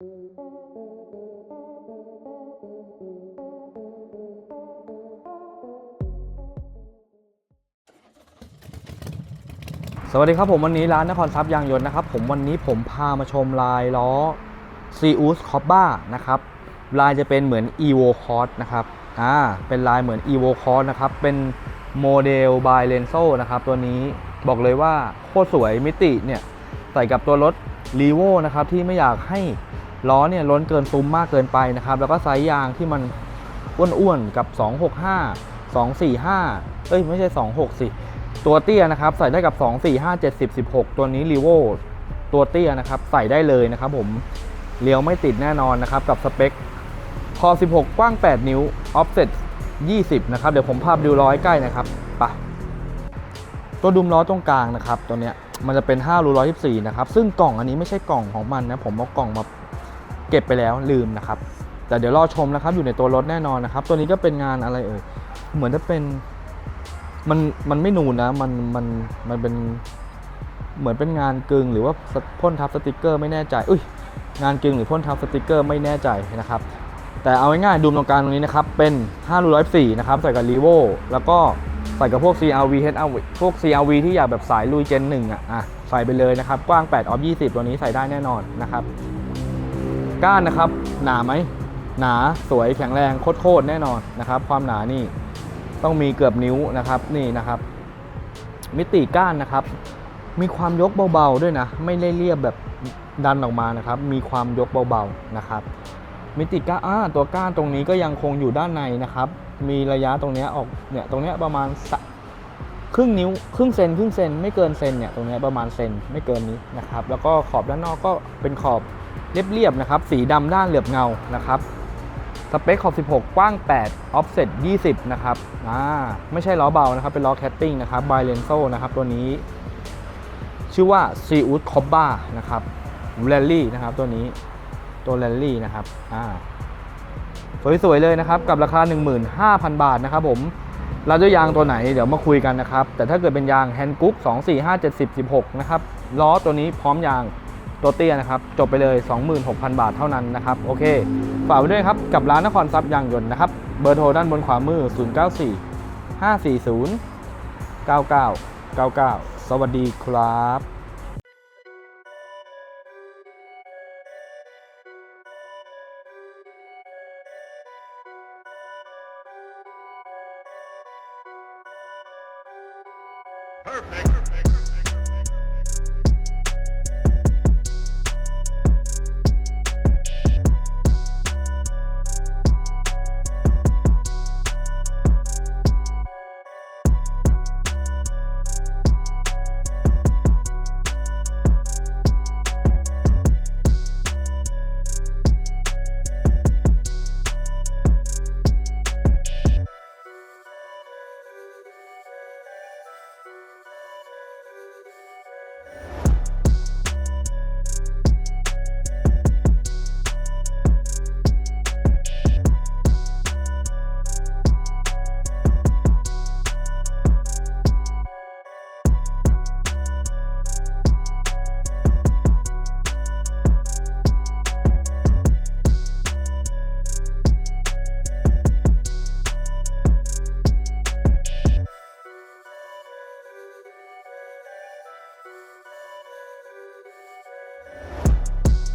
สวัสดีครับผมวันนี้ร้านนครทรัพย์ยางยนต์นะครับ ผมวันนี้ผมพามาชมลายล้อ c ีอุสคอ b บ้านะครับลายจะเป็นเหมือน evo c o s นะครับอ่าเป็นลายเหมือน evo c o s นะครับเป็นโมเดล by Lenso นะครับตัวนี้บอกเลยว่าโคตรสวยมิติเนี่ยใส่กับตัวรถ r e v o นะครับที่ไม่อยากให้ล้อเนี่ยล้นเกินซุ้มมากเกินไปนะครับ แล้วก็ไซส์ยางที่มันอ้วนๆกับ 265 245 เอ้ยไม่ใช่ 26 สิ ตัวเตี้ยนะครับ ใส่ได้กับ 2 4 5 70 16 ตัวนี้ r e v o ตัวเตี้ยนะครับ ใส่ได้เลยนะครับผมเลี้ยวไม่ติดแน่นอนนะครับ กับสเปคคอ16 กว้าง 8 นิ้ว offset 20 นะครับ เดี๋ยวผมพาไปดูร้อยใกล้นะครับไป ตัวดุมล้อตรงกลางนะครับตัวเนี้ยมันจะเป็น5รู124นะครับซึ่งกล่องอันนี้ไม่ใช่กล่องของมันนะผมเอากล่องมาเก็บไปแล้วลืมนะครับ แต่เดี๋ยวรอชมนะครับอยู่ในตัวรถแน่นอนนะครับ ตัวนี้ก็เป็นงานอะไรเอ่ยเหมือนจะเป็นมันมันไม่นูนนะมันมันมันเป็นเหมือนเป็นงานกึงหรือว่าพ่นทับสติกเกอร์ไม่แน่ใจอุ้ยงานกึงหรือพ่นทับสติกเกอร์ไม่แน่ใจนะครับแต่เอาง่ายๆดูตรงกลางตรงนี้นะครับเป็น5รู104นะครับใส่กับ r e v o แล้วก็ ใส่กับพวก CRV HR พวก CRV ที่อยากแบบสายลุยเจนหนึ่งอะอะใส่ไปเลยนะครับ กว้าง 8 ออฟ 20 ตัวนี้ใส่ได้แน่นอนนะครับ ก้านนะครับ หนาไหม หนาสวยแข็งแรงโคตรแน่นอนนะครับ ความหนานี่ต้องมีเกือบนิ้วนะครับนี่นะครับ มิติก้านนะครับ มีความยกเบาๆด้วยนะ ไม่ได้เรียบแบบดันออกมานะครับ มีความยกเบาๆนะครับ มิติก้านอ่าตัวก้านตรงนี้ก็ยังคงอยู่ด้านในนะครับ มีระยะตรงนี้ออกเนี่ยตรงนี้ประมาณครึ่งนิ้วครึ่งเซนครึ่งเซนไม่เกินเซนเนี่ยตรงนี้ประมาณเซนไม่เกินนี้นะครับ แล้วก็ขอบด้านนอกก็เป็นขอบเรียบๆนะครับ สีดำด้านเหลือบเงานะครับสเปคขอบ 16 กว้าง 8 offset 20 นะครับอ่าไม่ใช่ล้อเบานะครับ เป็นล้อแคตติ้งนะครับ by Lenso นะครับ ตัวนี้ ชื่อว่า s e u t c o b b a นะครับ Rally นะครับ ตัวนี้ตัว Rally นะครับอ่า สวยๆเลยนะครับกับราคา 15,000 บาทนะครับผมเราจะยางตัวไหนเดี๋ยวมาคุยกันนะครับ แต่ถ้าเกิดเป็นยาง Hand Group 2 4 5 7 0 16 นะครับล้อตัวนี้พร้อมยางตัวเตี้ยนะครับ จบไปเลย 26,000 บาทเท่านั้นนะครับ โอเค ฝากไว้ด้วยครับ กับร้านนครทรัพย์ยางยนต์นะครับ เบอร์โทรด้านบนขวามือ 094 540 9999 สวัสดีครับ Perfect. Perfect.